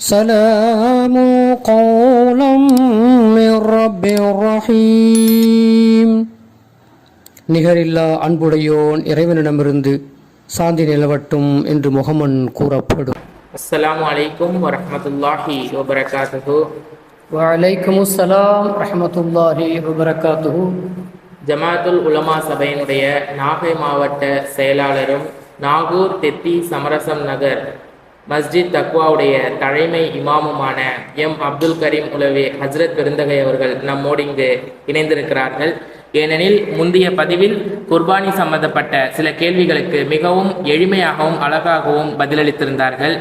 سلام قولا من رب رحيم நிகரில்லா அன்புடையோன் இறைவனிடமிருந்து சாந்தி நிலவட்டும் என்று முகமன் கூறப்படும் அஸ்ஸலாமு அலைக்கும் வரஹ்மத்துல்லாஹி வபரகாத்துஹு வலைக்கும் அஸ்ஸலாம் ரஹமத்துல்லாஹி வபரகாத்துஹு ஜமாத்துல் உலமா சபையினுடைய நாகை மாவட்ட செயலாளரும் நாகூர் தெத்தி சமரசம் நகர் மஸ்ஜித் தக்வாவுடைய தலைமை இமாமுமான எம் அப்துல் கரீம் உலவே ஹஸ்ரத் பெருந்தகை அவர்கள் நம்மோடு இங்கு இணைந்திருக்கிறார்கள். ஏனெனில் முந்தைய பதிவில் குர்பானி சம்பந்தப்பட்ட சில கேள்விகளுக்கு மிகவும் எளிமையாகவும் அழகாகவும் பதிலளித்திருந்தார்கள்.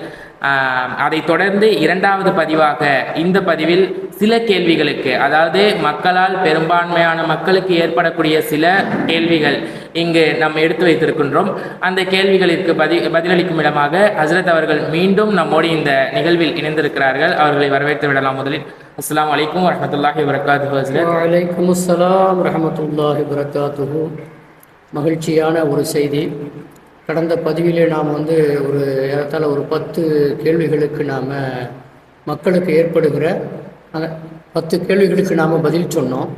அதைத் தொடர்ந்து இரண்டாவது பதிவாக இந்த பதிவில் சில கேள்விகளுக்கு அதாவது மக்களால் பெரும்பான்மையான மக்களுக்கு ஏற்படக்கூடிய சில கேள்விகள் இங்கு நாம் எடுத்து வைத்திருக்கின்றோம். அந்த கேள்விகளிற்கு பதி பதிலளிக்கும் இடமாக ஹசரத் அவர்கள் மீண்டும் நம்மோடு இந்த நிகழ்வில் இணைந்திருக்கிறார்கள். அவர்களை வரவேற்று விடலாம் முதலில். அஸ்லாம் வலைக்கம் வரமத்துல்லாஹி வரகாத்து ஹசரத். வலைக்கும் அஸ்ஸலாம் ரஹமத்துல்லாஹி வரகாத்து மகிழ்ச்சியான ஒரு செய்தி. கடந்த பதிவிலே நாம் வந்து ஒரு ஏறத்தாழ ஒரு பத்து கேள்விகளுக்கு நாம் மக்களுக்கு ஏற்படுகிற அந்த பத்து கேள்விகளுக்கு நாம் பதில் சொன்னோம்.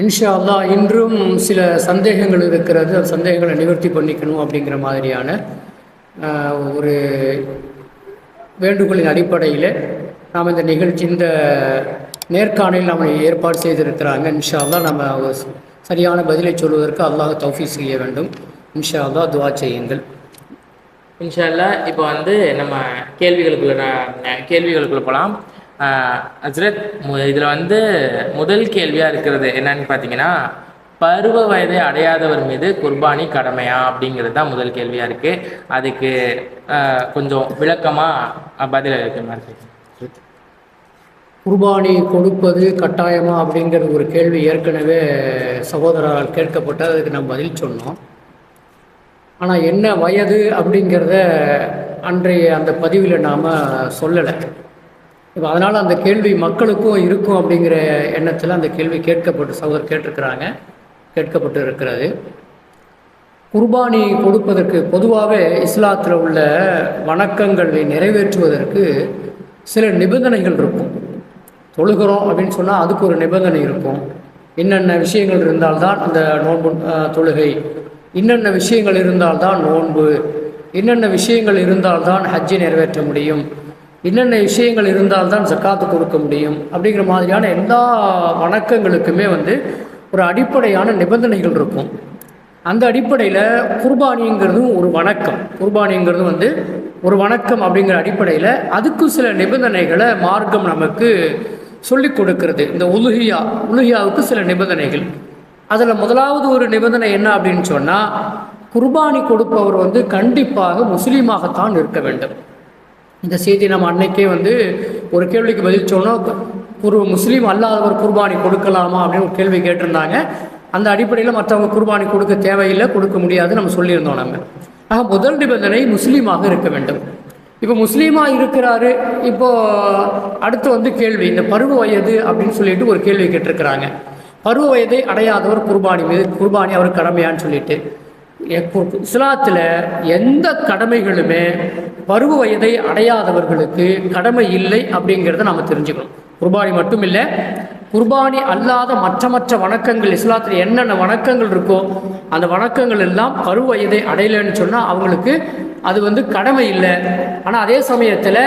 இன்ஷா அல்லா இன்றும் சில சந்தேகங்கள் இருக்கிறது. அந்த சந்தேகங்களை நிவர்த்தி பண்ணிக்கணும் அப்படிங்கிற மாதிரியான ஒரு வேண்டுகோளின் அடிப்படையில் நாம் இந்த நிகழ்ச்சி இந்த நேர்காணலில் நாம் ஏற்பாடு செய்திருக்கிறாங்க. இன்ஷா அல்லா நம்ம ஒரு சரியான பதிலை சொல்வதற்கு அல்லாஹ் தௌஃபி செய்ய வேண்டும். இன்ஷா அல்லா துவா செய்யுங்கள். இன்ஷா அல்லா இப்போ வந்து நம்ம கேள்விகளுக்குள்ள கேள்விகளுக்குள்ள போகலாம் ஹஸ்ரத் இதில் வந்து முதல் கேள்வியாக இருக்கிறது என்னன்னு பார்த்தீங்கன்னா பருவ வயதை அடையாதவர் மீது குர்பானி கடமையா அப்படிங்கிறது தான் முதல் கேள்வியாக இருக்குது அதுக்கு கொஞ்சம் விளக்கமாக பதில் அளிக்க மாதிரி குர்பானி கொடுப்பது கட்டாயமா அப்படிங்கிற ஒரு கேள்வி ஏற்கனவே சகோதரரால் கேட்கப்பட்டு அதுக்கு நம்ம பதில் சொன்னோம். ஆனால் என்ன வயது அப்படிங்கிறத அன்றைய அந்த பதிவில் நாம் சொல்லலை. இப்போ அதனால் அந்த கேள்வி மக்களுக்கும் இருக்கும் அப்படிங்கிற எண்ணத்தில் அந்த கேள்வி கேட்கப்பட்டு சகோதரர் கேட்டிருக்கிறாங்க கேட்கப்பட்டு இருக்கிறது. குர்பானி கொடுப்பதற்கு பொதுவாகவே இஸ்லாத்தில் உள்ள வணக்கங்களை நிறைவேற்றுவதற்கு சில நிபந்தனைகள் இருக்கும். தொழுகிறோம் அப்படின்னு சொன்னால் அதுக்கு ஒரு நிபந்தனை இருக்கும். என்னென்ன விஷயங்கள் இருந்தால்தான் அந்த நோன்பு தொழுகை. என்னென்ன விஷயங்கள் இருந்தால்தான் நோன்பு. என்னென்ன விஷயங்கள் இருந்தால்தான் ஹஜ்ஜை நிறைவேற்ற முடியும். என்னென்ன விஷயங்கள் இருந்தால் தான் ஜக்காத்து கொடுக்க முடியும் அப்படிங்கிற மாதிரியான எல்லா வணக்கங்களுக்குமே வந்து ஒரு அடிப்படையான நிபந்தனைகள் இருக்கும். அந்த அடிப்படையில் குர்பானிங்கிறதும் ஒரு வணக்கம். குர்பானிங்கிறது வந்து ஒரு வணக்கம் அப்படிங்கிற அடிப்படையில் அதுக்கும் சில நிபந்தனைகளை மார்க்கம் நமக்கு சொல்லிக் கொடுக்கிறது. இந்த உலுகியா உலுகியாவுக்கு சில நிபந்தனைகள். அதில் முதலாவது ஒரு நிபந்தனை என்ன அப்படின்னு சொன்னால் குர்பானி கொடுப்பவர் வந்து கண்டிப்பாக முஸ்லீமாகத்தான் இருக்க வேண்டும். இந்த செய்தி நம்ம அன்னைக்கே வந்து ஒரு கேள்விக்கு பதில் சொன்னோம். ஒரு முஸ்லீம் அல்லாதவர் குர்பானி கொடுக்கலாமா அப்படின்னு ஒரு கேள்வி கேட்டிருந்தாங்க. அந்த அடிப்படையில் மற்றவங்க குர்பானி கொடுக்க தேவையில்லை கொடுக்க முடியாது நம்ம சொல்லியிருந்தோம் நம்ம ஆக முதல் நிபந்தனை முஸ்லீமாக இருக்க வேண்டும். இப்போ முஸ்லீமாக இருக்கிறாரு. இப்போ அடுத்து வந்து கேள்வி இந்த பருவ வயது அப்படின்னு சொல்லிட்டு ஒரு கேள்வி கேட்டிருக்கிறாங்க. பருவ வயதை அடையாதவர் குர்பானி மீது குர்பானி அவர் கடமையான்னு சொல்லிட்டு. இஸ்லாத்தில் எந்த கடமைகளுமே பருவ வயதை அடையாதவர்களுக்கு கடமை இல்லை அப்படிங்கிறத நாம் தெரிஞ்சுக்கணும். குர்பானி மட்டும் இல்லை குர்பானி அல்லாத மற்ற மற்ற வணக்கங்கள் இஸ்லாத்தில் என்னென்ன வணக்கங்கள் இருக்கோ அந்த வணக்கங்கள் எல்லாம் பருவ வயதை அடையலைன்னு சொன்னால் அவங்களுக்கு அது வந்து கடமை இல்லை. ஆனால் அதே சமயத்தில்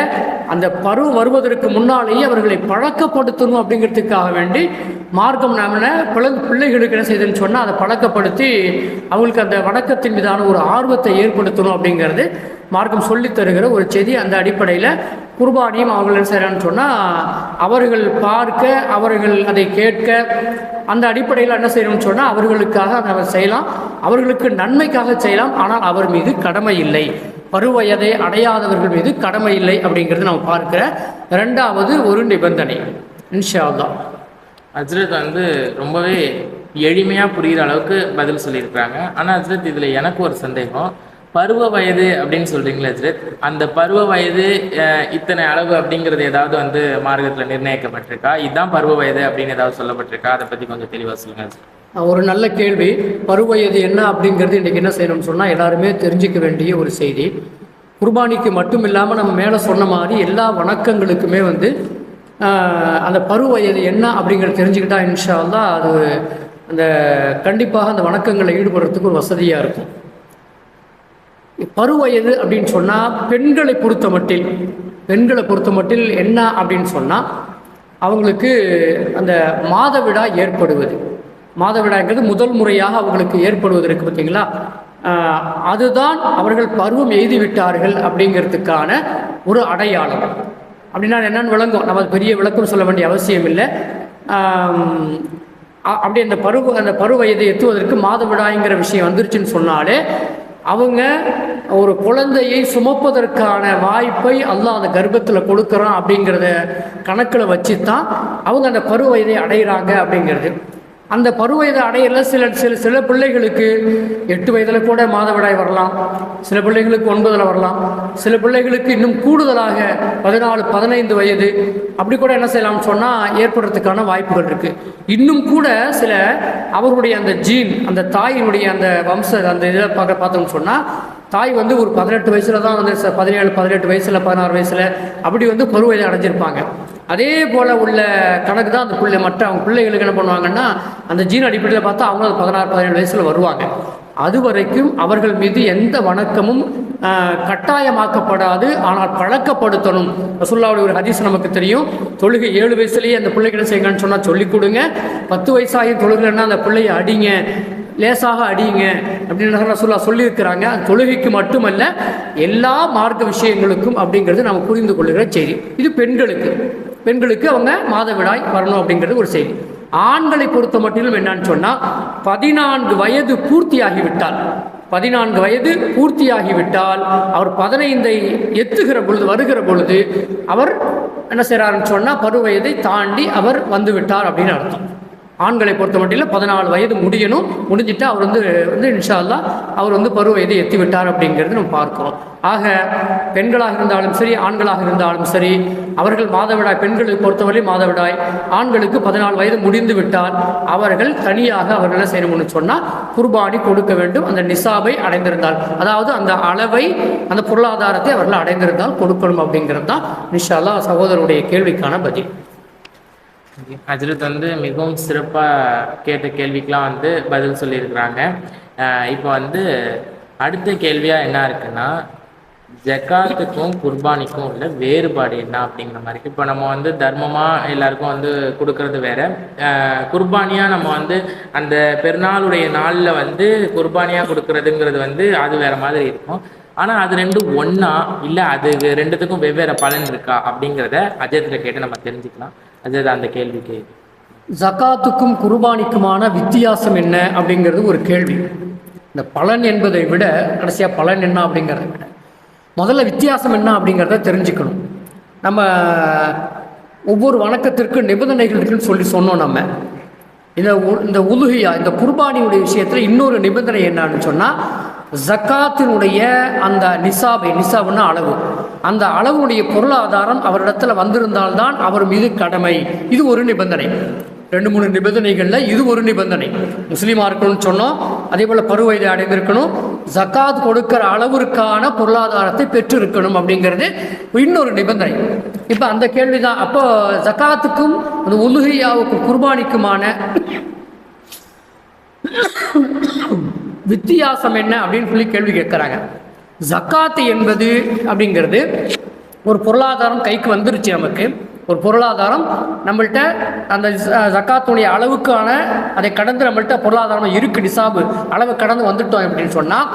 அந்த பருவம் வருவதற்கு முன்னாலேயே அவர்களை பழக்கப்படுத்தணும் அப்படிங்கிறதுக்காக வேண்டி மார்க்கம் நாமன பிள்ளை பிள்ளைகளுக்கு என்ன செய்யுதுன்னு சொன்னால் அதை பழக்கப்படுத்தி அவங்களுக்கு அந்த வணக்கத்தின் மீதான ஒரு ஆர்வத்தை ஏற்படுத்தணும் அப்படிங்கிறது மார்க்கம் சொல்லித் தருகிற ஒரு செய்தி அந்த அடிப்படையில் குர்பானியும் அவர்கள் என்ன செய்கிறான்னு சொன்னால் அவர்கள் பார்க்க அவர்கள் அதை கேட்க அந்த அடிப்படையில் என்ன செய்யணும்னு சொன்னால் அவர்களுக்காக அதை செய்யலாம். அவர்களுக்கு நன்மைக்காக செய்யலாம். ஆனால் அவர் மீது கடமை இல்லை. பருவயதை அடையாதவர்கள் மீது கடமை இல்லை அப்படிங்கிறது நம்ம பார்க்கிற ரெண்டாவது ஒரு நிபந்தனை. இன்ஷா தான் ஹஸ்ரத் வந்து ரொம்பவே எளிமையாக புரிகிற அளவுக்கு பதில் சொல்லியிருக்கிறாங்க. ஆனால் ஹஸ்ரத் இதில் எனக்கு ஒரு சந்தேகம். பருவ வயது அப்படின்னு சொல்றீங்களே ஹஸ்ரத் அந்த பருவ வயது இத்தனை அளவு அப்படிங்கிறது ஏதாவது வந்து மார்க்கத்தில் நிர்ணயிக்கப்பட்டிருக்கா? இதுதான் பருவ வயது அப்படின்னு ஏதாவது சொல்லப்பட்டிருக்கா? அதை பற்றி கொஞ்சம் தெளிவாக சொல்லுங்கள் ஒரு நல்ல கேள்வி. பருவ வயது என்ன அப்படிங்கிறது இன்றைக்கி என்ன செய்யணும்னு சொன்னால் எல்லாருமே தெரிஞ்சுக்க வேண்டிய ஒரு செய்தி. குர்பானிக்கு மட்டும் இல்லாமல் நம்ம மேலே சொன்ன மாதிரி எல்லா வணக்கங்களுக்குமே வந்து அந்த பருவ வயது என்ன அப்படிங்கிறத தெரிஞ்சுக்கிட்டா இன்ஷா அது அந்த கண்டிப்பாக அந்த வணக்கங்களில் ஈடுபடுறதுக்கு ஒரு வசதியாக இருக்கும். பருவயது அப்படின்னு சொன்னால் பெண்களை பொறுத்த மட்டில் பெண்களை பொறுத்த மட்டில் என்ன அப்படின்னு சொன்னால் அவங்களுக்கு அந்த மாதவிடா ஏற்படுவது. மாதவிடாங்கிறது முதல் முறையாக அவங்களுக்கு ஏற்படுவது இருக்குது பார்த்தீங்களா? அதுதான் அவர்கள் பருவம் எய்து விட்டார்கள் அப்படிங்கிறதுக்கான ஒரு அடையாளம். அப்படின்னா என்னன்னு விளங்கும். நம்ம பெரிய விளக்கம் சொல்ல வேண்டிய அவசியம் இல்லை. அ- அப்படி அந்த பருவ அந்த பருவ வயதை எத்துவதற்கு மாதவிடாய்ங்கிற விஷயம் வந்துருச்சுன்னு சொன்னாலே அவங்க ஒரு குழந்தையை சுமப்பதற்கான வாய்ப்பை அல்லாஹ் அந்த கர்ப்பத்தில் கொடுக்குறான் அப்படிங்கிறத கணக்கில் வச்சு தான் அவங்க அந்த பருவ வயதை அடைகிறாங்க அப்படிங்கிறது. அந்த பருவ வயதை அடையிறதுல சில சில சில பிள்ளைகளுக்கு எட்டு வயதில் கூட மாதவிடாய் வரலாம். சில பிள்ளைகளுக்கு ஒன்பதில் வரலாம். சில பிள்ளைகளுக்கு இன்னும் கூடுதலாக பதினாலு பதினைந்து வயது. அப்படி கூட என்ன செய்யலாம்னு சொன்னால் ஏற்படுறதுக்கான வாய்ப்புகள் இருக்குது இன்னும் கூட சில அவருடைய அந்த ஜீன் அந்த தாயினுடைய அந்த வம்ச அந்த இதை பார்க்க பார்த்தோம்னு சொன்னால் தாய் வந்து ஒரு பதினெட்டு வயசுல தான் வந்து ச- பதினேழு பதினெட்டு வயசுல பதினாறு வயசுல அப்படி வந்து பருவத்தை அடைஞ்சிருப்பாங்க. அதே போல உள்ள கணக்கு தான் அந்த பிள்ளை. மற்ற அவங்க பிள்ளைகளுக்கு என்ன பண்ணுவாங்கன்னா அந்த ஜீன் அடிப்படையில் பார்த்தா அவங்க அது பதினாறு பதினேழு வயசுல வருவாங்க. அது வரைக்கும் அவர்கள் மீது எந்த வணக்கமும் கட்டாயமாக்கப்படாது ஆனால் பழக்கப்படுத்தணும். ரசுல்லாவுடைய ஒரு ஹதீஸ் நமக்கு தெரியும். தொழுகை ஏழு வயசுலேயே அந்த பிள்ளைகிட்ட செய்யுங்கன்னு சொன்னால் சொல்லிக் கொடுங்க. பத்து வயசாகி தொழுகைன்னா அந்த பிள்ளையை அடிங்க. லேசாக அடியுங்க அப்படின்னு ரசூல்லா சொல்லியிருக்கிறாங்க. அந்த தொழுகைக்கு மட்டுமல்ல எல்லா மார்க்க விஷயங்களுக்கும் அப்படிங்கிறது நம்ம புரிந்து கொள்ளுகிற செய்தி. இது பெண்களுக்கு. பெண்களுக்கு அவங்க மாதவிடாய் வரணும் அப்படிங்கிறது ஒரு செய்தி. ஆண்களை பொறுத்த மட்டிலும் என்னன்னு சொன்னால் பதினான்கு வயது பூர்த்தியாகிவிட்டால் பதினான்கு வயது பூர்த்தியாகிவிட்டால் அவர் பதினைந்தை எத்துகிற பொழுது வருகிற பொழுது அவர் என்ன செய்கிறாருன்னு சொன்னால் பருவயதை தாண்டி அவர் வந்துவிட்டார் அப்படின்னு அர்த்தம். ஆண்களை பொறுத்த மட்டில் பதினாலு வயது முடியணும். முடிஞ்சிட்டு அவர் வந்து வந்து இன்ஷா அல்லாஹ் அவர் வந்து பருவ வயதை எத்தி விட்டார் அப்படிங்கிறது நம்ம பார்க்கிறோம். ஆக பெண்களாக இருந்தாலும் சரி ஆண்களாக இருந்தாலும் சரி அவர்கள் மாதவிடாய் பெண்களை பொறுத்தவரை மாதவிடாய் ஆண்களுக்கு பதினாலு வயது முடிந்து விட்டால் அவர்கள் தனியாக அவர்கள் என்ன செய்யணும்னு சொன்னால் குர்பானி கொடுக்க வேண்டும். அந்த நிசாபை அடைந்திருந்தால் அதாவது அந்த அளவை அந்த பொருளாதாரத்தை அவர்கள் அடைந்திருந்தால் கொடுக்கணும் அப்படிங்கிறது தான் நிஷாலா அல்லாஹ் சகோதரருடைய கேள்விக்கான பதில். அஜரத் வந்து மிகவும் சிறப்பாக கேட்ட கேள்விக்கெலாம் வந்து பதில் சொல்லியிருக்கிறாங்க. இப்போ வந்து அடுத்த கேள்வியாக என்ன இருக்குன்னா ஜக்காத்துக்கும் குர்பானிக்கும் உள்ள வேறுபாடு என்ன அப்படிங்கிற மாதிரி இப்போ நம்ம வந்து தர்மமாக எல்லாருக்கும் வந்து கொடுக்கறது வேற. குர்பானியாக நம்ம வந்து அந்த பெருநாளுடைய நாளில் வந்து குர்பானியாக கொடுக்கறதுங்கிறது வந்து அது வேற மாதிரி இருக்கும். ஆனால் அது ரெண்டும் ஒன்றா இல்லை அது ரெண்டுத்துக்கும் வெவ்வேறு பலன் இருக்கா அப்படிங்கிறத அஜயத்தில் கேட்டு நம்ம தெரிஞ்சுக்கலாம். அதுதான் அந்த கேள்விக்கு. ஜகாத்துக்கும் குர்பானிக்குமான வித்தியாசம் என்ன அப்படிங்கிறது ஒரு கேள்வி. இந்த பலன் என்பதை விட கடைசியாக பலன் என்ன அப்படிங்கிறத விட. முதல்ல வித்தியாசம் என்ன அப்படிங்கிறத தெரிஞ்சுக்கணும். நம்ம ஒவ்வொரு வணக்கத்திற்கு நிபந்தனைகள் இருக்குன்னு சொல்லி சொன்னோம் நம்ம. இந்த உ- இந்த உலுகையா இந்த குர்பானியுடைய விஷயத்தில் இன்னொரு நிபந்தனை என்னன்னு சொன்னால் ஜக்காத்தினுடைய அந்த நிசாபை நிசாபுன்னா அளவு. அந்த அளவுடைய பொருளாதாரம் அவரிடத்துல வந்திருந்தால்தான் அவர் மீது கடமை. இது ஒரு நிபந்தனை. ரெண்டு மூணு நிபந்தனைகளில் இது ஒரு நிபந்தனை. முஸ்லீமாக இருக்கணும்னு சொன்னோம். அதே போல் பருவயதை அடைந்திருக்கணும். ஜக்காத் கொடுக்கிற அளவிற்கான பொருளாதாரத்தை பெற்று இருக்கணும் அப்படிங்கிறது இன்னொரு நிபந்தனை. இப்போ அந்த கேள்விதான். அப்போ ஜக்காத்துக்கும் அந்த உலுகையாவுக்கும் குர்பானிக்குமான வித்தியாசம் என்ன அப்படின்னு சொல்லி கேள்வி கேட்குறாங்க. ஜக்காத்து என்பது அப்படிங்கிறது ஒரு பொருளாதாரம் கைக்கு வந்துருச்சு நமக்கு. ஒரு பொருளாதாரம் நம்மள்கிட்ட அந்த ஜக்காத்துடைய அளவுக்கான அதை கடந்து நம்மள்கிட்ட பொருளாதாரம் இருக்கு நிசாபு. அளவு கடந்து வந்துட்டோம் அப்படின்னு சொன்னால்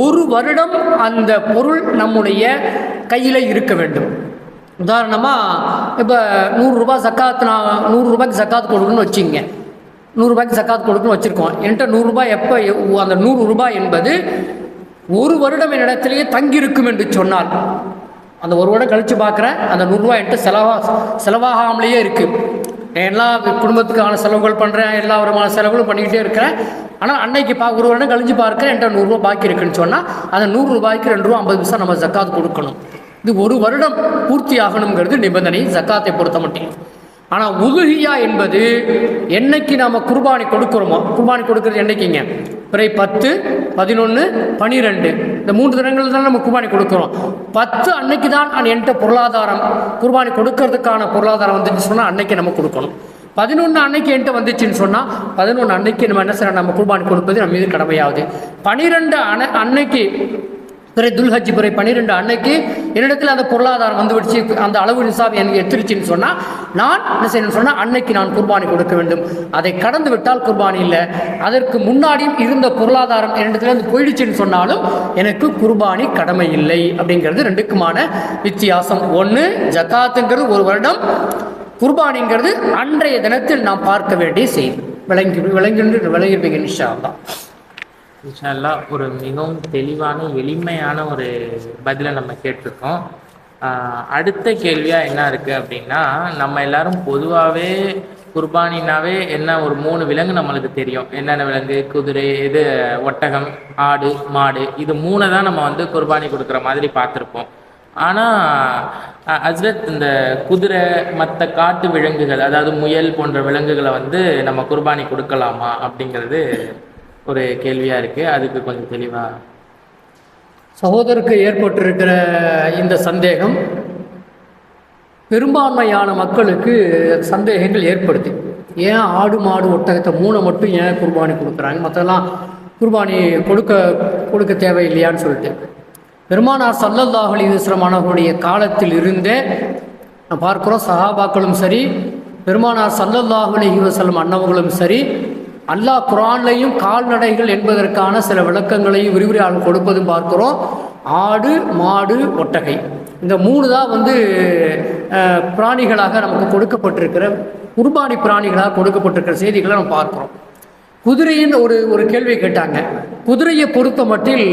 ஒரு வருடம் அந்த பொருள் நம்முடைய கையில் இருக்க வேண்டும். உதாரணமாக இப்போ நூறுரூபா ஜக்காத்து நான் நூறுரூபாய்க்கு ஜக்காத்து கொடுக்கணும்னு வச்சுங்க நூறுரூபாய்க்கு ஜக்காத் கொடுக்கணும் வச்சுருக்கோம். என்கிட்ட நூறுரூபா எப்போ அந்த நூறு ரூபாய் என்பது ஒரு வருடம் என்னிடத்திலேயே தங்கியிருக்கும் என்று சொன்னால் அந்த ஒரு வருடம் கழித்து பார்க்குறேன் அந்த நூறுரூவா என்கிட்ட செலவா செலவாகாமலேயே இருக்குது எல்லா குடும்பத்துக்கான செலவுகள் பண்ணுறேன் எல்லா விதமான செலவுகளும் பண்ணிக்கிட்டே இருக்கிறேன். ஆனால் அன்னைக்கு பா ஒரு வருடம் கழிஞ்சு பார்க்குறேன் என்கிட்ட நூறுரூவா பாக்கி இருக்குன்னு சொன்னால் அந்த நூறுரூபாய்க்கு ரெண்டு ரூபா ஐம்பது பைசா நம்ம ஜக்காத் கொடுக்கணும். இது ஒரு வருடம் பூர்த்தி ஆகணுங்கிறது நிபந்தனை ஜக்காத்தை பொறுத்த மட்டும் ஆனால் உதுகியா என்பது என்னைக்கு நாம் குர்பானி கொடுக்குறோமோ குர்பானி கொடுக்கறது என்னைக்குங்க? பிறை பத்து பதினொன்று பனிரெண்டு. இந்த மூன்று தினங்கள் தான் நம்ம குர்பானி கொடுக்குறோம். பத்து அன்னைக்கு தான் என்கிட்ட பொருளாதாரம் குர்பானி கொடுக்கறதுக்கான பொருளாதாரம் வந்துச்சுன்னு சொன்னால் அன்னைக்கு நம்ம கொடுக்கணும். பதினொன்று அன்னைக்கு என்கிட்ட வந்துச்சுன்னு சொன்னால் பதினொன்று அன்னைக்கு நம்ம என்ன செய்யணும்? நம்ம குர்பானி கொடுப்பது நம்ம மீது கடமையாகுது. பனிரெண்டு அன அன்னைக்கு பிறகு துல்ஹஜ் பிறை பன்னிரெண்டு அன்னைக்கு என்னிடத்தில் அந்த பொருளாதாரம் வந்துவிடுச்சு. அந்த அளவு நிசாப் எனக்கு எத்திருச்சுன்னு சொன்னால் நான் என்ன செய்யணும்னு சொன்னால் அன்னைக்கு நான் குர்பானி கொடுக்க வேண்டும். அதை கடந்து விட்டால் குர்பானி இல்லை. அதற்கு முன்னாடியும் இருந்த பொருளாதாரம் என்னிடத்துலேருந்து போயிடுச்சுன்னு சொன்னாலும் எனக்கு குர்பானி கடமை இல்லை அப்படிங்கிறது ரெண்டுக்குமான வித்தியாசம். ஒன்று ஜக்காத்துங்கிறது ஒரு வருடம் குர்பானிங்கிறது அன்றைய தினத்தில் நாம் பார்க்க வேண்டிய செய்தி. விளங்கி விளங்கி விளங்கியிருப்பீங்க நிஷா தான் இன்ஷால்லா ஒரு மிகவும் தெளிவான எளிமையான ஒரு பதிலை நம்ம கேட்டிருக்கோம். அடுத்த கேள்வியாக என்ன இருக்குது அப்படின்னா நம்ம எல்லாரும் பொதுவாகவே குர்பானினாவே என்ன ஒரு மூணு விலங்கு நம்மளுக்கு தெரியும். என்னென்ன விலங்கு? குதிரை இது ஒட்டகம் ஆடு மாடு. இது மூணை தான் நம்ம வந்து குர்பானி கொடுக்குற மாதிரி பார்த்துருப்போம். ஆனால் ஹஸ்ரத் இந்த குதிரை மற்ற காட்டு விலங்குகள் அதாவது முயல் போன்ற விலங்குகளை வந்து நம்ம குர்பானி கொடுக்கலாமா அப்படிங்கிறது ஒரு கேள்வியாக இருக்குது அதுக்கு கொஞ்சம் தெளிவாக சகோதரருக்கு ஏற்பட்டிருக்கிற இந்த சந்தேகம் பெரும்பான்மையான மக்களுக்கு சந்தேகங்கள் ஏற்படுது. ஏன் ஆடு மாடு ஒட்டகத்தை மூணை மட்டும் ஏன் குர்பானி கொடுக்குறாங்க? மற்றெல்லாம் குர்பானி கொடுக்க கொடுக்க தேவையில்லையான்னு சொல்லிட்டு. பெருமானார் சல்லல்லாஹு அலைஹி காலத்தில் இருந்தே நான் பார்க்குறோம் சஹாபாக்களும் சரி பெருமானார் சல்லல்லாஹு அலைஹி வஸல்லம் அன்னவங்களும் சரி அல்லாஹ் குரான்லையும் கால்நடைகள் என்பதற்கான சில விளக்கங்களையும் விரிவுரையாளர் கொடுப்பதும் பார்க்கிறோம். ஆடு மாடு ஒட்டகை. இந்த மூணு தான் வந்து பிராணிகளாக நமக்கு கொடுக்கப்பட்டிருக்கிற குர்பானி பிராணிகளாக கொடுக்கப்பட்டிருக்கிற செய்திகளை நம்ம பார்க்குறோம். குதிரையின் ஒரு ஒரு கேள்வி கேட்டாங்க. குதிரையை பொறுத்த மட்டில்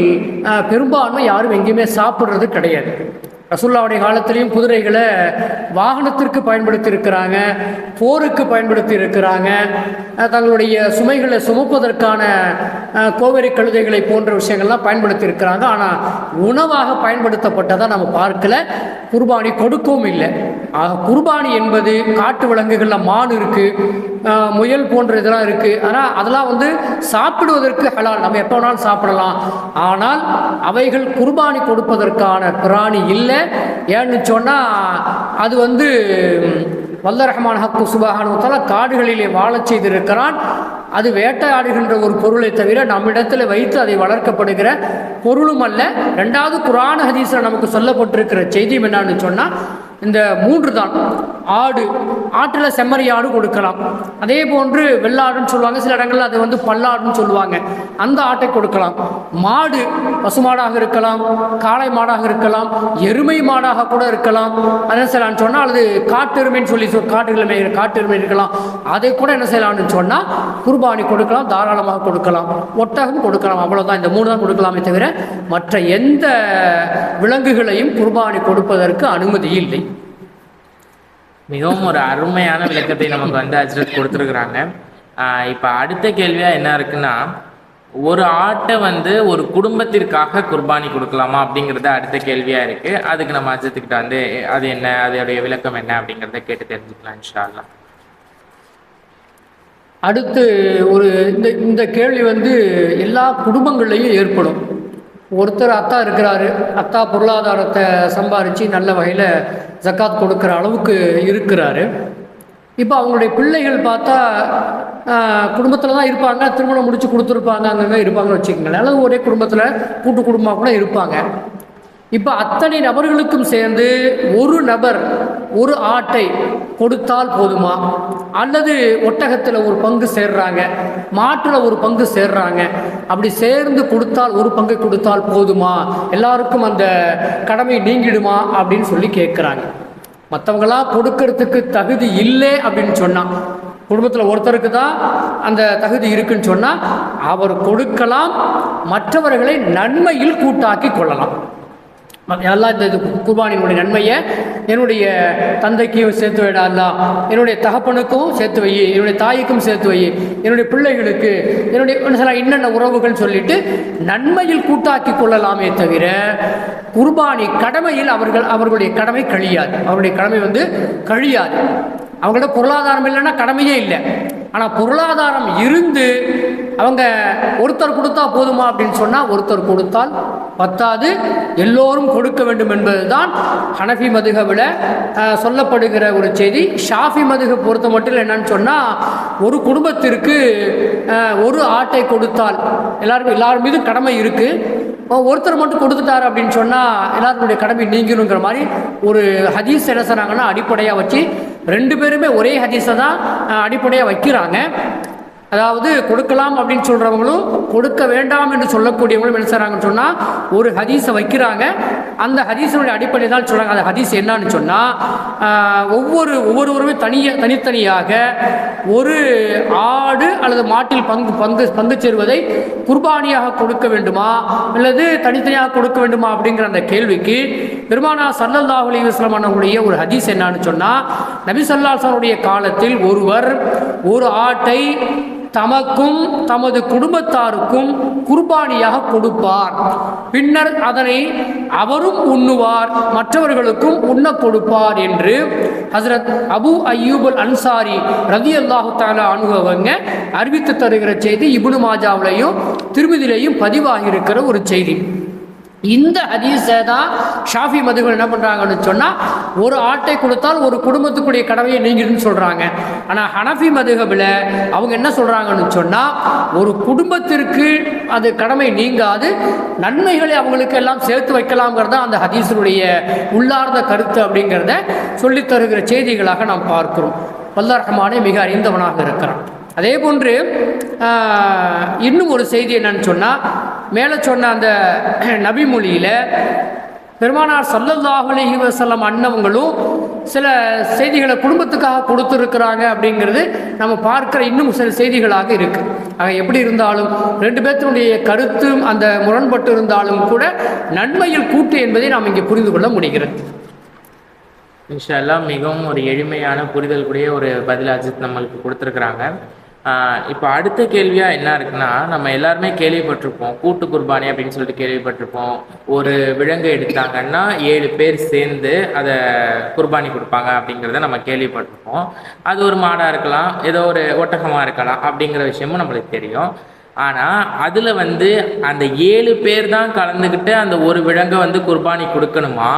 பெரும்பான்மை யாரும் எங்கேயுமே சாப்பிட்றது கிடையாது. ரசுல்லாவுடைய காலத்திலையும் குதிரைகளை வாகனத்திற்கு பயன்படுத்தி இருக்கிறாங்க போருக்கு பயன்படுத்தி இருக்கிறாங்க தங்களுடைய சுமைகளை சுமப்பதற்கான கோவேரி கோவரி கழுதைகளை போன்ற விஷயங்கள்லாம் பயன்படுத்தி இருக்கிறாங்க ஆனால் உணவாக பயன்படுத்தப்பட்டதை நம்ம பார்க்கல. குர்பானி கொடுக்கவும் இல்லை. ஆக குர்பானி என்பது காட்டு விலங்குகளில் மான் இருக்குது முயல் போன்ற இதெல்லாம் இருக்குது ஆனால் அதெல்லாம் வந்து சாப்பிடுவதற்கு ஹலால். நம்ம எப்போ வேணாலும் சாப்பிடலாம். ஆனால் அவைகள் குர்பானி கொடுப்பதற்கான பிராணி இல்லை. ஏன்னு சொன்னால் அது வந்து வல்ல ரஹ்மான் ஹக்கு சுபஹானுவத்தால காடுகளிலே வாழச் செய்திருக்கிறான். அது வேட்டையாடுகின்ற ஒரு பொருளை தவிர நம்மிடத்தில் வைத்து அதை வளர்க்கப்படுகிற பொருளும் அல்ல. ரெண்டாவது குரான ஹதீஸில் நமக்கு சொல்லப்பட்டிருக்கிற செய்தியும் என்னன்னு சொன்னால் இந்த மூன்று தான் ஆடு ஆட்டில் செம்மறி ஆடு கொடுக்கலாம். அதே போன்று வெள்ளாடுன்னு சொல்லுவாங்க. சில இடங்களில் அது வந்து பல்லாடுன்னு சொல்லுவாங்க. அந்த ஆட்டை கொடுக்கலாம். மாடு பசுமாடாக இருக்கலாம் காளை மாடாக இருக்கலாம் எருமை மாடாக கூட இருக்கலாம். என்ன செய்யலாம்னு சொன்னால் அல்லது காட்டெருமைன்னு சொல்லி சொல் காட்டுகளை காட்டெருமை இருக்கலாம். அதை கூட என்ன செய்யலாம்னு சொன்னால் குர்பானி கொடுக்கலாம் தாராளமாக கொடுக்கலாம். ஒட்டகம் கொடுக்கலாம். அவ்வளோதான் இந்த மூணு தான் கொடுக்கலாமே தவிர மற்ற எந்த விலங்குகளையும் குர்பானி கொடுப்பதற்கு அனுமதி இல்லை. மிகவும் ஒரு அருமையான விளக்கத்தை நமக்கு வந்து அஜரத் கொடுத்துருக்குறாங்க. இப்போ அடுத்த கேள்வியாக என்ன இருக்குன்னா ஒரு ஆட்டை வந்து ஒரு குடும்பத்திற்காக குர்பானி கொடுக்கலாமா அப்படிங்கிறது அடுத்த கேள்வியாக இருக்குது அதுக்கு நம்ம அஜத்துக்கிட்ட வந்து அது என்ன அதோடைய விளக்கம் என்ன அப்படிங்கிறத கேட்டு தெரிஞ்சுக்கலாம் இன்ஷால்லாம் அடுத்து ஒரு இந்த இந்த கேள்வி வந்து எல்லா குடும்பங்கள்லையும் ஏற்படும். ஒருத்தர் அத்தா இருக்கிறாரு அத்தா பொருளாதாரத்தை சம்பாரித்து நல்ல வகையில் ஜக்காத் கொடுக்குற அளவுக்கு இருக்கிறாரு. இப்போ அவங்களுடைய பிள்ளைகள் பார்த்தா குடும்பத்தில் தான் இருப்பாங்க திருமணம் முடித்து கொடுத்துருப்பாங்க அங்கங்கே இருப்பாங்கன்னு வச்சுக்கோங்களேன். அல்லது ஒரே குடும்பத்தில் கூட்டு குடும்பமாக கூட இருப்பாங்க. இப்போ அத்தனை நபர்களுக்கும் சேர்ந்து ஒரு நபர் ஒரு ஆட்டை கொடுத்தால் போதுமா? அல்லது ஒட்டகத்தில் ஒரு பங்கு சேர்றாங்க மாட்டில் ஒரு பங்கு சேர்றாங்க அப்படி சேர்ந்து கொடுத்தால் ஒரு பங்கை கொடுத்தால் போதுமா? எல்லாருக்கும் அந்த கடமை நீங்கிடுமா? அப்படின்னு சொல்லி கேட்குறாங்க மற்றவங்களாம் கொடுக்கறதுக்கு தகுதி இல்லை அப்படின்னு சொன்னான் குடும்பத்தில் ஒருத்தருக்கு தான் அந்த தகுதி இருக்குன்னு சொன்னால் அவர் கொடுக்கலாம் மற்றவர்களை நன்மையில் கூட்டாக்கி கொள்ளலாம். எல்லாம் இந்த இது குர்பானியினுடைய நன்மையை என்னுடைய தந்தைக்கும் சேர்த்து வைடா என்னுடைய தகப்பனுக்கும் சேர்த்து வை என்னுடைய தாய்க்கும் சேர்த்து வை என்னுடைய பிள்ளைகளுக்கு என்னுடைய சில என்னென்ன உறவுகள் சொல்லிட்டு நன்மையில் கூட்டாக்கி கொள்ளலாமே தவிர குர்பானி கடமையில் அவர்கள் அவர்களுடைய கடமை கழியாது. அவருடைய கடமை வந்து கழியாது. அவங்களோட பொருளாதாரம் இல்லைன்னா கடமையே இல்லை. ஆனால் பொருளாதாரம் இருந்து அவங்க ஒருத்தர் கொடுத்தா போதுமா அப்படின்னு சொன்னால் ஒருத்தர் கொடுத்தால் பத்தாது. எல்லோரும் கொடுக்க வேண்டும் என்பதுதான் ஹனஃபி மதுகவில் சொல்லப்படுகிற ஒரு செய்தி. ஷாஃபி மதுக பொறுத்த மட்டும் என்னன்னு சொன்னால் ஒரு குடும்பத்திற்கு ஒரு ஆட்டை கொடுத்தால் எல்லாருக்கும் எல்லார் மீதும் கடமை இருக்குது ஒருத்தர் மட்டும் கொடுத்துட்டாரு அப்படின்னு சொன்னால் எல்லாருடைய கடமை நீங்கணுங்கிற மாதிரி ஒரு ஹதீஸ் என்ன சொன்னாங்கன்னா அடிப்படையாக வச்சு ரெண்டு பேருமே ஒரே ஹதீஸை தான் அடிப்படையாக வைக்கிறாங்க. அதாவது கொடுக்கலாம் அப்படின்னு சொல்கிறவங்களும் கொடுக்க வேண்டாம் என்று சொல்லக்கூடியவங்களும் என்ன செய்கிறாங்கன்னு சொன்னால் ஒரு ஹதீஸை வைக்கிறாங்க. அந்த ஹதீஸனுடைய அடிப்படையில் தான் சொல்கிறாங்க அந்த ஹதீஸ் என்னன்னு சொன்னால் ஒவ்வொரு ஒவ்வொருவருமே தனிய தனித்தனியாக ஒரு ஆடு அல்லது மாட்டில் பங்கு பங்கு பங்கு சேருவதை குர்பானியாக கொடுக்க வேண்டுமா? அல்லது தனித்தனியாக கொடுக்க வேண்டுமா? அப்படிங்கிற அந்த கேள்விக்கு பெருமானா சல்லல்லா அலைஹி வஸல்லம் அவர்களுடைய ஒரு ஹதீஸ் என்னன்னு சொன்னால் நபி சல்லாஹனுடைய காலத்தில் ஒருவர் ஒரு ஆட்டை தமக்கும் தமது குடும்பத்தாருக்கும் குர்பானியாக கொடுப்பார். பின்னர் அதனை அவரும் உண்ணுவார் மற்றவர்களுக்கும் உண்ண கொடுப்பார் என்று ஹசரத் அபு அய்யூபுல் அன்சாரி ரதி அல்லாஹு தாலா அனுபவங்க அறிவித்து தருகிற செய்தி இபுனு மாஜாவிலையும் திருமதியிலையும் பதிவாகி இருக்கிற ஒரு செய்தி. இந்த ஹதீஸை தான் ஷாஃபி மதுகள் என்ன பண்ணுறாங்கன்னு சொன்னால் ஒரு ஆட்டை கொடுத்தால் ஒரு குடும்பத்துக்குடைய கடமையை நீங்கிடுன்னு சொல்கிறாங்க ஆனால் ஹனஃபி மதுகபில் அவங்க என்ன சொல்கிறாங்கன்னு சொன்னால் ஒரு குடும்பத்திற்கு அது கடமை நீங்காது நன்மைகளை அவங்களுக்கு எல்லாம் சேர்த்து வைக்கலாம்ங்கிறத அந்த ஹதீஸினுடைய உள்ளார்ந்த கருத்து அப்படிங்கிறத சொல்லித் தருகிற செய்திகளாக நாம் பார்க்கிறோம். வல்லரஹமானே மிக அறிந்தவனாக இருக்கிறான். அதே போன்று இன்னும் ஒரு செய்தி என்னன்னு சொன்னால் மேலே சொன்ன அந்த நபிமொழியில் பெருமானார் சல்லல்லாஹு அலைஹி வஸல்லம் அண்ணவங்களும் சில செய்திகளை குடும்பத்துக்காக கொடுத்துருக்குறாங்க அப்படிங்கிறது நம்ம பார்க்குற இன்னும் சில செய்திகளாக இருக்கு. ஆக எப்படி இருந்தாலும் ரெண்டு பேர்த்தினுடைய கருத்தும் அந்த முரண்பட்டு இருந்தாலும் கூட நன்மையில் கூட்டு என்பதை நாம் இங்கே புரிந்து கொள்ள முடிகிறது. இன்ஷா அல்லாஹ் மிகவும் ஒரு எளிமையான புரிதல் கூடிய ஒரு பதில் அஜித் நம்மளுக்கு கொடுத்துருக்குறாங்க. இப்போ அடுத்த கேள்வியாக என்ன இருக்குன்னா நம்ம எல்லாருமே கேள்விப்பட்டிருப்போம். கூட்டு குர்பானி அப்படின்னு சொல்லிட்டு கேள்விப்பட்டிருப்போம். ஒரு விலங்கு எடுத்தாங்கன்னா ஏழு பேர் சேர்ந்து அதை குர்பானி கொடுப்பாங்க அப்படிங்கிறத நம்ம கேள்விப்பட்டிருப்போம். அது ஒரு மாடாக இருக்கலாம் ஏதோ ஒரு ஒட்டகமாக இருக்கலாம் அப்படிங்கிற விஷயமும் நம்மளுக்கு தெரியும். ஆனால் அதில் வந்து அந்த ஏழு பேர் தான் கலந்துக்கிட்டு அந்த ஒரு விலங்கை வந்து குர்பானி கொடுக்கணுமா?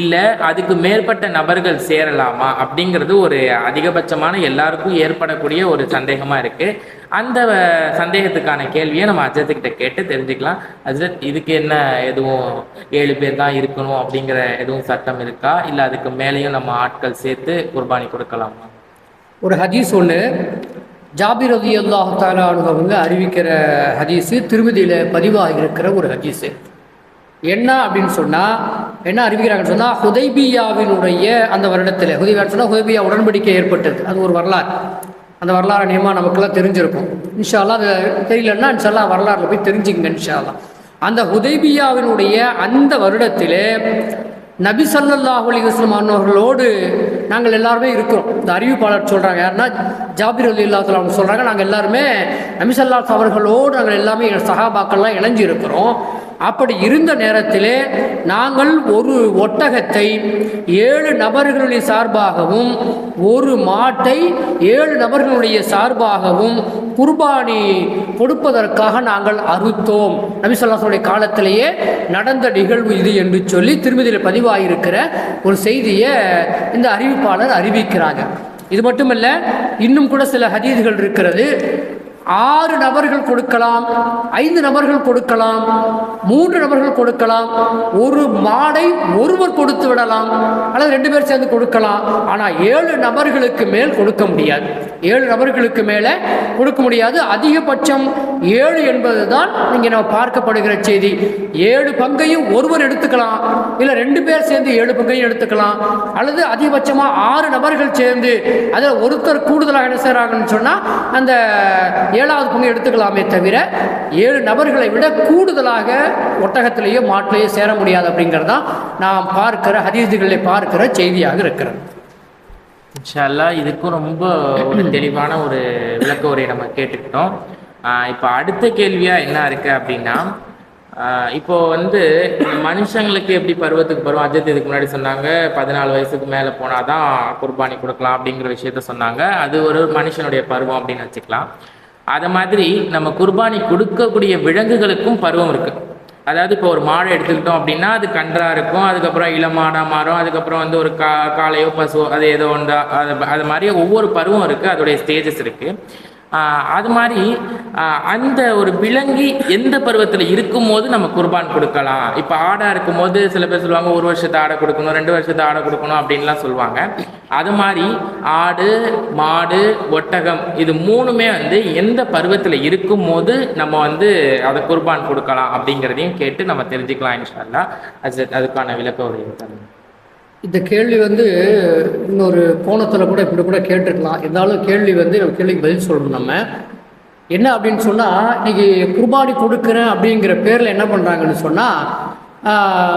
இல்லை அதுக்கு மேற்பட்ட நபர்கள் சேரலாமா? அப்படிங்கிறது ஒரு அதிகபட்சமான எல்லாருக்கும் ஏற்படக்கூடிய ஒரு சந்தேகமாக இருக்குது அந்த சந்தேகத்துக்கான கேள்வியை நம்ம அஜத்துக்கிட்ட கேட்டு தெரிஞ்சுக்கலாம். அஜத் இதுக்கு என்ன எதுவும் ஏழு பேர் தான் இருக்கணும் அப்படிங்கிற எதுவும் சட்டம் இருக்கா? இல்லை அதுக்கு மேலேயும் நம்ம ஆட்கள் சேர்த்து குர்பானி கொடுக்கலாமா? ஒரு ஹதீஸ் ஒன்று ஜாபிர் ரதி அல்லாஹு அவங்க அறிவிக்கிற ஹதீஸு திருமதியில் பதிவாக இருக்கிற ஒரு ஹதீஸு. என்ன அப்படின்னு சொன்னால் என்ன அறிவிக்கிறாங்கன்னு சொன்னால் ஹுதைபியாவினுடைய அந்த வருடத்தில் ஹுதைபியான்னு சொன்னால் ஹுதைபியா உடன்படிக்கை ஏற்பட்டது. அது ஒரு வரலாறு. அந்த வரலாறு நியமாக நமக்குலாம் தெரிஞ்சிருக்கும். இன்ஷால்லாம் அது தெரியலன்னா இன்ஷால்லாம் வரலாறுல போய் தெரிஞ்சுங்க இன்ஷால்லாம் அந்த ஹுதைபியாவினுடைய அந்த வருடத்தில் நபி சல்லாஹ் அலி வஸல்லம் அவர்களோடு நாங்கள் எல்லாருமே இருக்கிறோம். இந்த அறிவிப்பாளர் சொல்கிறாங்க யாருன்னா ஜாபிர் அலி அல்லா அவங்க சொல்கிறாங்க நாங்கள் எல்லாருமே நபி அவர்களோடு நாங்கள் எல்லாமே சகாபாக்கள்லாம் இணைஞ்சு இருக்கிறோம் அப்படி இருந்த நேரத்திலே நாங்கள் ஒரு ஒட்டகத்தை ஏழு நபர்களுடைய சார்பாகவும் ஒரு மாட்டை ஏழு நபர்களுடைய சார்பாகவும் குர்பானி கொடுப்பதற்காக நாங்கள் அறுத்தோம். நபிசல்லாசனுடைய காலத்திலேயே நடந்த நிகழ்வு இது என்று சொல்லி திருமதியில் பதிவாகியிருக்கிற ஒரு செய்தியை இந்த அறிவிப்பாளர் அறிவிக்கிறாங்க. இது மட்டுமல்ல இன்னும் கூட சில ஹதீதுகள் இருக்கிறது. ஆறு நபர்கள் கொடுக்கலாம் ஐந்து நபர்கள் கொடுக்கலாம் மூன்று நபர்கள் கொடுக்கலாம் ஒரு மாடை ஒருவர் கொடுத்து விடலாம் அல்லது ரெண்டு பேர் சேர்ந்து கொடுக்கலாம். ஆனால் ஏழு நபர்களுக்கு மேல் கொடுக்க முடியாது. ஏழு நபர்களுக்கு மேலே கொடுக்க முடியாது. அதிகபட்சம் ஏழு என்பது தான் இங்கே நம்ம பார்க்கப்படுகிற செய்தி. ஏழு பங்கையும் ஒருவர் எடுத்துக்கலாம் இல்லை ரெண்டு பேர் சேர்ந்து ஏழு பங்கையும் எடுத்துக்கலாம் அல்லது அதிகபட்சமாக ஆறு நபர்கள் சேர்ந்து அதில் ஒருத்தர் கூடுதலாக என்ன செய்கிறாங்கன்னு சொன்னால் அந்த ஏழாவது பங்கு எடுத்துக்கலாமே தவிர ஏழு நபர்களை விட கூடுதலாக ஒட்டகத்திலேயோ மாட்டிலேயோ சேர முடியாது அப்படிங்கிறது தான் நாம் பார்க்கிற ஹதீதுகளை பார்க்கிற செய்தியாக இருக்கிறது. இன்ஷால்லா இதுக்கும் ரொம்ப ஒரு தெளிவான ஒரு விளக்க உரையை நம்ம கேட்டுக்கிட்டோம். இப்போ அடுத்த கேள்வியாக என்ன இருக்குது அப்படின்னா ஆஹ் இப்போ வந்து மனுஷங்களுக்கு எப்படி பருவத்துக்கு பருவம் அஜித் இதுக்கு முன்னாடி சொன்னாங்க பதினாலு வயசுக்கு மேலே போனாதான் குர்பானி கொடுக்கலாம் அப்படிங்கிற விஷயத்த சொன்னாங்க. அது ஒரு மனுஷனுடைய பருவம் அப்படின்னு வச்சுக்கலாம். அதை மாதிரி நம்ம குர்பானி கொடுக்கக்கூடிய விலங்குகளுக்கும் பருவம் இருக்குது அதாவது இப்போ ஒரு மாடை எடுத்துக்கிட்டோம் அப்படின்னா அது கன்றா இருக்கும் அதுக்கப்புறம் இளமாடா மாறும் அதுக்கப்புறம் வந்து ஒரு கா காளையோ பசுவோ அது ஏதோ ஒன்றா அது அது மாதிரி ஒவ்வொரு பருவம் இருக்குது அதோடைய ஸ்டேஜஸ் இருக்குது அது மாதிரி அந்த ஒரு விலங்கி எந்த பருவத்தில் இருக்கும் போது நம்ம குர்பான் கொடுக்கலாம். இப்போ ஆடா இருக்கும்போது சில பேர் சொல்லுவாங்க ஒரு வருஷத்தை ஆடை கொடுக்கணும் ரெண்டு வருஷத்தை ஆடை கொடுக்கணும் அப்படின்லாம் சொல்லுவாங்க. அது மாதிரி ஆடு மாடு ஒட்டகம் இது மூணுமே வந்து எந்த பருவத்தில் இருக்கும் போது நம்ம வந்து அதை குர்பான் கொடுக்கலாம் அப்படிங்கிறதையும் கேட்டு நம்ம தெரிஞ்சுக்கலாம் இன்ஷால்லா அது அதுக்கான விளக்க உரை தரணும். இந்த கேள்வி வந்து இன்னொரு கோணத்தில் கூட இப்படி கூட கேட்டுருக்கலாம். இருந்தாலும் கேள்வி வந்து நம்ம கேள்விக்கு பதில் சொல்லணும் நம்ம. என்ன அப்படின்னு சொன்னால் இன்றைக்கி குர்பானி கொடுக்குறேன் அப்படிங்கிற பேரில் என்ன பண்ணுறாங்கன்னு சொன்னால்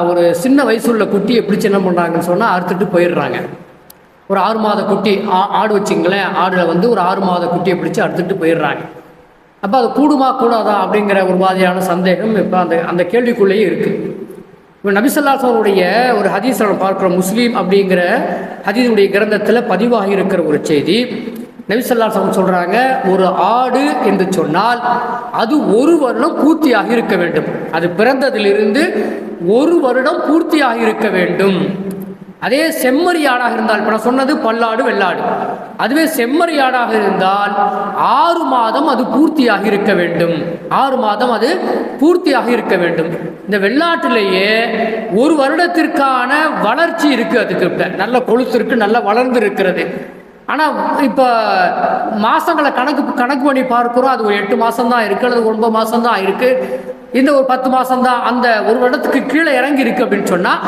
ஒரு சின்ன வயசுள்ள குட்டியை பிடிச்சி என்ன பண்ணுறாங்கன்னு சொன்னால் அறுத்துட்டு போயிடுறாங்க. ஒரு ஆறு மாத குட்டி ஆ- ஆடு வச்சிங்களேன் ஆடில் வந்து ஒரு ஆறு மாத குட்டியை பிடிச்சி அறுத்துட்டு போயிடுறாங்க. அப்போ அது கூடுமா கூடாதா அப்படிங்கிற ஒரு மாதிரியான சந்தேகம் இப்போ அந்த அந்த கேள்விக்குள்ளேயே இருக்குது இப்போ நபிசல்லாசனுடைய ஒரு ஹதீஸ் நம்ம பார்க்குறோம். முஸ்லீம் அப்படிங்கிற ஹதீஸுடைய கிரந்தத்தில் பதிவாகி இருக்கிற ஒரு செய்தி. நபிசல்லாசன் சொல்கிறாங்க ஒரு ஆடு என்று சொன்னால் அது ஒரு வருடம் பூர்த்தியாக இருக்க வேண்டும். அது பிறந்ததிலிருந்து ஒரு வருடம் பூர்த்தியாக இருக்க வேண்டும். அதே செம்மறி ஆடாக இருந்தால் இப்போ நான் சொன்னது பல்லாடு வெள்ளாடு. அதுவே செம்மறி ஆடாக இருந்தால் ஆறு மாதம் அது பூர்த்தியாக இருக்க வேண்டும். ஆறு மாதம் அது பூர்த்தியாக இருக்க வேண்டும். இந்த வெள்ளாட்டிலேயே ஒரு வருடத்திற்கான வளர்ச்சி இருக்குது அதுக்கு நல்ல கொழுத்து இருக்கு நல்லா வளர்ந்து இருக்கிறது. ஆனால் இப்போ மாதங்களை கணக்கு கணக்கு பண்ணி பார்க்குறோம். அது ஒரு எட்டு மாதம் தான் இருக்குது அல்லது ஒன்பது மாதம் தான் இருக்குது இந்த ஒரு பத்து மாதம் தான் அந்த ஒரு வருடத்துக்கு கீழே இறங்கி இருக்குது அப்படின்னு சொன்னால்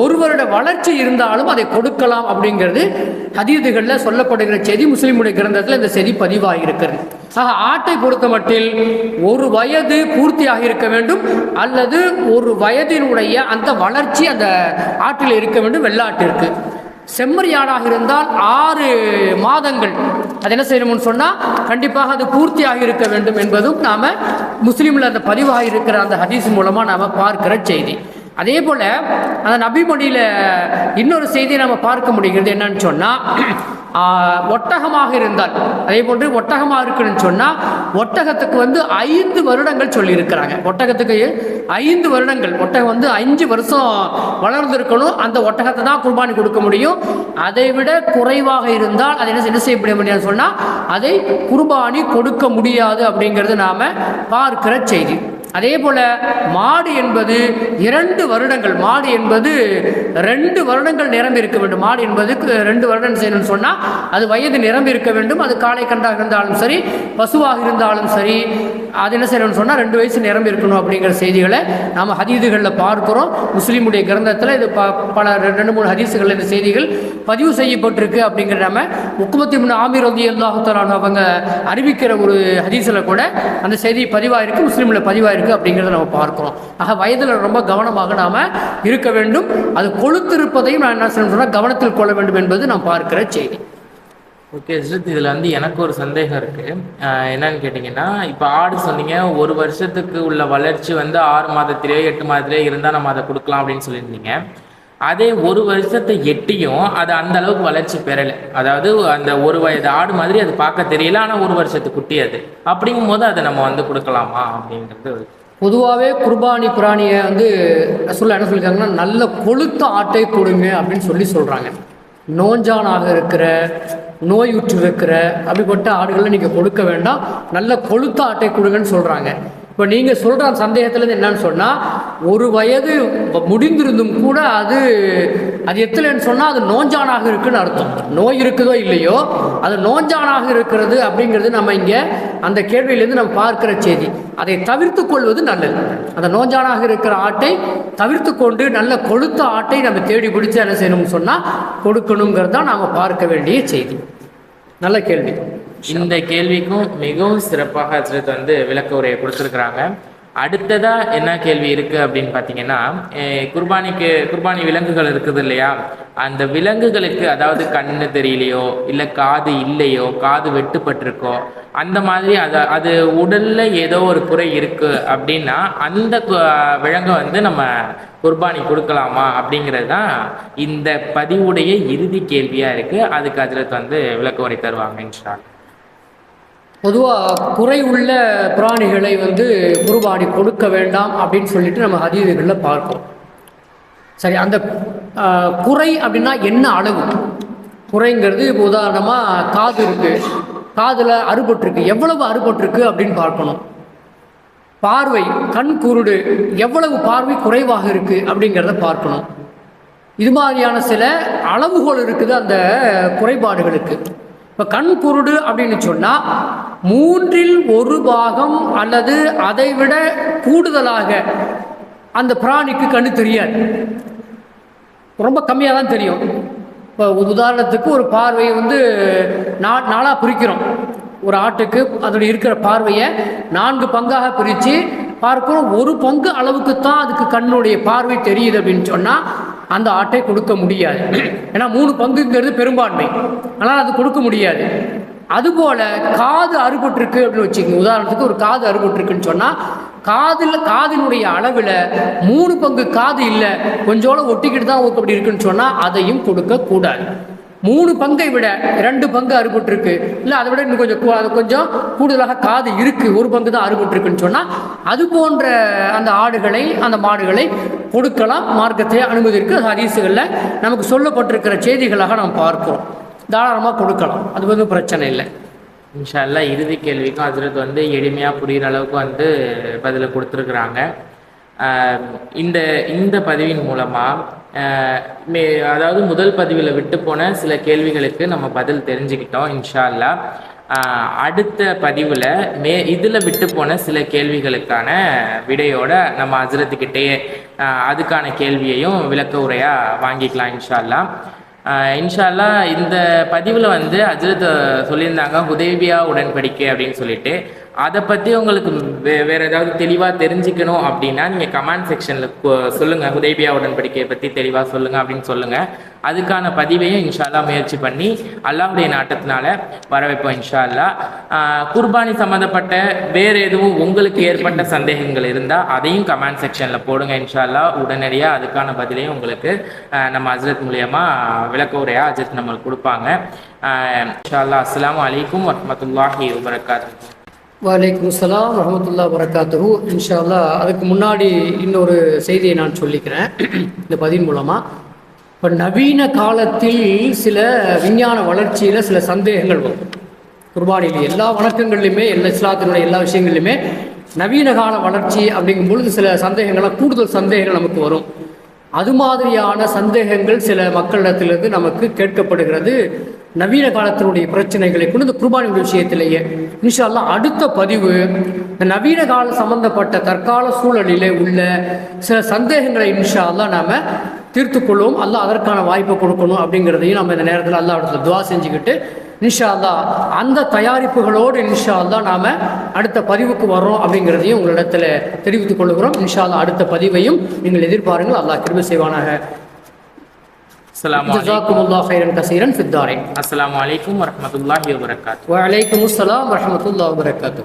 ஒரு வருட வளர்ச்சி இருந்தாலும் அதை கொடுக்கலாம் அப்படிங்கிறது ஹதீதுகளில் சொல்லப்படுகிற செதி முஸ்லீமுடைய கிரந்தத்தில் இந்த செய்தி பதிவாக இருக்கிறது ஆக ஆட்டை பொறுத்த மட்டில் ஒரு வயது பூர்த்தியாக இருக்க வேண்டும் அல்லது ஒரு வயதினுடைய அந்த வளர்ச்சி அந்த ஆட்டில் இருக்க வேண்டும் வெள்ளாட்டிற்கு. செம்மறியாடாக இருந்தால் ஆறு மாதங்கள். அது என்ன செய்யணும்னு சொன்னால் கண்டிப்பாக அது பூர்த்தியாக இருக்க வேண்டும் என்பதும் நாம் முஸ்லீமில் அந்த பதிவாக இருக்கிற அந்த ஹதீஸ் மூலமாக நாம் பார்க்கிற செய்தி. அதே போல் அந்த நபிமொழியில் இன்னொரு செய்தியை நம்ம பார்க்க முடிகிறது என்னன்னு சொன்னால் ஒட்டகமாக இருந்தால். அதே போன்று ஒட்டகமாக இருக்குன்னு சொன்னால் ஒட்டகத்துக்கு வந்து ஐந்து வருடங்கள் சொல்லியிருக்கிறாங்க. ஒட்டகத்துக்கு ஐந்து வருடங்கள். ஒட்டகம் வந்து அஞ்சு வருஷம் வளர்ந்துருக்கணும். அந்த ஒட்டகத்தை தான் குர்பானி கொடுக்க முடியும். அதை விட குறைவாக இருந்தால் அதை என்ன என்ன செய்ய முடியாதுன்னு சொன்னால் அதை குர்பானி கொடுக்க முடியாது அப்படிங்கிறது நாம் பார்க்கிற செய்தி. அதே போல மாடு என்பது இரண்டு வருடங்கள் மாடு என்பது ரெண்டு வருடங்கள் நிரம்பி இருக்க வேண்டும். மாடு என்பதுக்கு ரெண்டு வருடம் செய்யணும்னு சொன்னால் அது வயது நிரம்பி இருக்க வேண்டும் அது காளை கண்டாக இருந்தாலும் சரி பசுவாக இருந்தாலும் சரி அது என்ன செய்யணும்னு சொன்னால் ரெண்டு வயசு நிரம்பி இருக்கணும் அப்படிங்கிற செய்திகளை நாம் ஹதீதுகளில் பார்க்கிறோம். முஸ்லீமுடைய கிரந்தத்தில் இது ப பல ரெண்டு மூணு ஹதீஸுகள் இந்த செய்திகள் பதிவு செய்யப்பட்டிருக்கு அப்படிங்கிற நம்ம முக்குமத்தி முன் ஆமீர் ரதி அல்லாஹுத்தலான் அவங்க அறிவிக்கிற ஒரு ஹதீஸில் கூட அந்த செய்தி பதிவாயிருக்கு முஸ்லீமில் இருக்குது அப்படிங்கிறத நம்ம பார்க்குறோம் ஆக வயதில் ரொம்ப கவனமாக நாம் இருக்க வேண்டும். அது கொழுத்திருப்பதையும் நான் என்ன சொன்னால் கவனத்தில் கொள்ள வேண்டும் என்பது நான் பார்க்கிற செய்தி. ஓகே ஹஸ்ரத் இதில் வந்து எனக்கு ஒரு சந்தேகம் இருக்குது என்னன்னு கேட்டிங்கன்னா இப்போ ஆடு சொன்னீங்க ஒரு வருஷத்துக்கு உள்ள வளர்ச்சி வந்து ஆறு மாதத்திலேயோ எட்டு மாதத்திலேயோ இருந்தால் நம்ம அதை கொடுக்கலாம் அப்படின்னு சொல்லியிருந்தீங்க. அதே ஒரு வருஷத்தை எட்டியும் அது அந்த அளவுக்கு வளர்ச்சி பெறலை. அதாவது அந்த ஒரு வயது ஆடு மாதிரி அது பார்க்க தெரியல ஆனால் ஒரு வருஷத்து குட்டி அது அப்படிங்கும் போது அதை நம்ம வந்து கொடுக்கலாமா அப்படின்றது ஒரு பொதுவாகவே குர்பானி பிராணியை வந்து சொல்ல என்ன சொல்லியிருக்காங்கன்னா நல்ல கொழுத்த ஆட்டை கொடுங்க அப்படின்னு சொல்லி சொல்கிறாங்க நோஞ்சானாக இருக்கிற நோயுற்று இருக்கிற அப்படிப்பட்ட ஆடுகளை நீங்கள் கொடுக்க வேண்டாம். நல்ல கொழுத்த ஆட்டை கொடுங்கன்னு சொல்கிறாங்க இப்போ நீங்கள் சொல்கிற அந்த சந்தேகத்துலேருந்து என்னன்னு சொன்னால் ஒரு வயது முடிந்திருந்தும் கூட அது அது எத்தலைன்னு சொன்னால் அது நோஞ்சானாக இருக்குன்னு அர்த்தம். நோய் இருக்குதோ இல்லையோ அது நோஞ்சானாக இருக்கிறது அப்படிங்கிறது நம்ம இங்கே அந்த கேள்வியிலேருந்து நம்ம பார்க்குற செய்தி. அதை தவிர்த்து கொள்வது நல்லது. அந்த நோஞ்சானாக இருக்கிற ஆட்டை தவிர்த்து கொண்டு நல்ல கொழுத்த ஆட்டை நம்ம தேடி பிடிச்சி என்ன செய்யணும்னு சொன்னால் கொடுக்கணுங்கிறது தான் நாம் பார்க்க வேண்டிய செய்தி. நல்ல கேள்வி. இந்த கேள்விக்கும் மிகவும் சிறப்பாக ஹஜ்ரத் வந்து விளக்க உரையை கொடுத்துருக்குறாங்க. அடுத்ததா என்ன கேள்வி இருக்கு அப்படின்னு பார்த்தீங்கன்னா குர்பானிக்கு குர்பானி விலங்குகள் இருக்குது இல்லையா? அந்த விலங்குகளுக்கு அதாவது கண்ணு தெரியலையோ இல்லை காது இல்லையோ காது வெட்டுப்பட்டிருக்கோ அந்த மாதிரி அது அது உடல்ல ஏதோ ஒரு குறை இருக்கு அப்படின்னா அந்த விலங்கை வந்து நம்ம குர்பானி கொடுக்கலாமா அப்படிங்கிறது தான் இந்த பதிவுடைய இறுதி கேள்வியா இருக்கு. அதுக்கு அதில் வந்து விளக்க உரை தருவாங்க இன்ஷா. பொதுவாக குறை உள்ள பிராணிகளை வந்து குருபானி கொடுக்க வேண்டாம் அப்படின்னு சொல்லிட்டு நம்ம ஹதீதுகளில் பார்ப்போம் சரி அந்த குறை அப்படின்னா என்ன அளவு? குறைங்கிறது இப்போ உதாரணமாக காது இருக்குது காதில் அறுபட்டிருக்கு. எவ்வளவு அறுபட்டிருக்கு அப்படின்னு பார்க்கணும். பார்வை கண் குருடு எவ்வளவு பார்வை குறைவாக இருக்குது அப்படிங்கிறத பார்க்கணும். இது மாதிரியான சில அளவுகோல் இருக்குது அந்த குறைபாடுகளுக்கு. இப்போ கண் குருடு அப்படின்னு சொன்னால் மூன்றில் ஒரு பாகம் அல்லது அதை விட கூடுதலாக அந்த பிராணிக்கு கண்ணு தெரியாது. ரொம்ப கம்மியாக தான் தெரியும். இப்போ உதாரணத்துக்கு ஒரு பார்வையை வந்து நா நாளாக பிரிக்கிறோம். ஒரு ஆட்டுக்கு அதோட இருக்கிற பார்வையை நான்கு பங்காக பிரித்து பார்க்கிறோம். ஒரு பங்கு அளவுக்கு தான் அதுக்கு கண்ணுடைய பார்வை தெரியுது அப்படின்னு சொன்னால் அந்த ஆட்டை கொடுக்க முடியாது. ஏன்னா மூணு பங்குங்கிறது பெரும்பான்மை. ஆனால் அது கொடுக்க முடியாது. அதுபோல காது அறுபட்டிருக்கு அப்படின்னு வச்சுக்கோங்க. உதாரணத்துக்கு ஒரு காது அறுபட்டிருக்குன்னு சொன்னால் காதில் காதினுடைய அளவில் மூணு பங்கு காது இல்லை கொஞ்சோட ஒட்டிக்கிட்டு தான் அப்படி இருக்குன்னு சொன்னால் அதையும் கொடுக்க கூடாது மூணு பங்கை விட ரெண்டு பங்கு அறுபட்டிருக்கு இல்லை அதை விட இன்னும் கொஞ்சம் கூ- அது கொஞ்சம் கூடுதலாக காது இருக்குது ஒரு பங்கு தான் அறுபட்டிருக்குன்னு சொன்னால் அது போன்ற அந்த ஆடுகளை அந்த மாடுகளை கொடுக்கலாம். மார்க்கத்தை அனுமதி இருக்குது அது ஹதீஸுகளில் நமக்கு சொல்லப்பட்டிருக்கிற செய்திகளாக நாம் பார்க்கிறோம். தாராளமாக கொடுக்கலாம். அது வந்து பிரச்சனை இல்லை. இன்ஷா இறுதி கேள்விக்கும் ஹஜ்ரத் வந்து எளிமையாக புரிகிற அளவுக்கு வந்து பதிலை கொடுத்துருக்குறாங்க. இந்த இந்த பதிவின் மூலமாக மே அதாவது முதல் பதிவில் விட்டு போன சில கேள்விகளுக்கு நம்ம பதில் தெரிஞ்சுக்கிட்டோம் இன்ஷா அல்லாஹ் அடுத்த பதிவில் மே இதில் விட்டு போன சில கேள்விகளுக்கான விடையோட நம்ம அஜரத்துக்கிட்டே அதுக்கான கேள்வியையும் விளக்க உரையாக வாங்கிக்கலாம் இன்ஷால்லா. இன்ஷால்லா இந்த பதிவில் வந்து அஜரத் சொல்லியிருந்தாங்க ஹுதேபியா உடன்படிக்கை அப்படின்னு சொல்லிட்டு. அதை பற்றி உங்களுக்கு வே வேறு ஏதாவது தெளிவாக தெரிஞ்சுக்கணும் அப்படின்னா நீங்கள் கமெண்ட் செக்ஷனில் சொல்லுங்கள் ஹுதேபியா உடன்படிக்கையை பற்றி தெளிவாக சொல்லுங்கள் அப்படின்னு சொல்லுங்கள் அதுக்கான பதிவையும் இன்ஷால்லா முயற்சி பண்ணி அல்லாஹ்வுடைய நாட்டத்தினால வர வைப்போம் இன்ஷா அல்லாஹ் குர்பானி சம்மந்தப்பட்ட வேறு எதுவும் உங்களுக்கு ஏற்பட்ட சந்தேகங்கள் இருந்தால் அதையும் கமெண்ட் செக்ஷனில் போடுங்க இன்ஷால்லா உடனடியாக அதுக்கான பதிலையும் உங்களுக்கு நம்ம அஜரத் மூலியமாக விளக்க உரையா அஜரத் நம்மளுக்கு கொடுப்பாங்க. இன்ஷால்லா இன்ஷா அல்லாஹ் அஸ்ஸலாமு அலைக்கும் வரஹ்மத்துல்லாஹி வபரகாத்துஹு. வலைக்கம் சலாம் வரமத்துல்லா வரகாத்துஹு இன்ஷா அதுக்கு முன்னாடி இன்னொரு செய்தியை நான் சொல்லிக்கிறேன். இந்த பதிவின் மூலமாக இப்போ நவீன காலத்தில் சில விஞ்ஞான வளர்ச்சியில் சில சந்தேகங்கள் வரும். குர்பானியில் எல்லா வணக்கங்கள்லையுமே எல்லா இஸ்லாத்தினுடைய எல்லா விஷயங்கள்லையுமே நவீன கால வளர்ச்சி அப்படிங்கும் பொழுது சில சந்தேகங்கள்லாம் கூடுதல் சந்தேகங்கள் நமக்கு வரும். அது மாதிரியான சந்தேகங்கள் சில மக்களிடத்திலிருந்து நமக்கு கேட்கப்படுகிறது. நவீன காலத்தினுடைய பிரச்சனைகளை கொண்டு இந்த குர்பானி விஷயத்திலேயே இன்ஷால்லாம் அடுத்த பதிவு இந்த நவீன கால சம்பந்தப்பட்ட தற்கால சூழலிலே உள்ள சில சந்தேகங்களை இன்ஷால்லாம் நாம் நாம அல்லா அதற்கான வாய்ப்பை கொடுக்கணும் அப்படிங்கிறதையும் நம்ம இந்த நேரத்தில் அல்லாஹ் இடத்துல துவா செஞ்சுக்கிட்டு இன்ஷா அல்லா அந்த தயாரிப்புகளோடு இன்ஷா நாம் அடுத்த பதிவுக்கு வரோம் அப்படிங்கிறதையும் உங்களிடத்தில் தெரிவித்துக் கொள்கிறோம். இன்ஷா அடுத்த பதிவையும் நீங்கள் எதிர்பாருங்கள். அல்லாஹ் கிருபை செய்வானாக. السلام عليكم. جزاكم الله خيرا كثيرا في الدارين السلام عليكم ورحمة الله وبركاته. وعليكم السلام ورحمة الله وبركاته.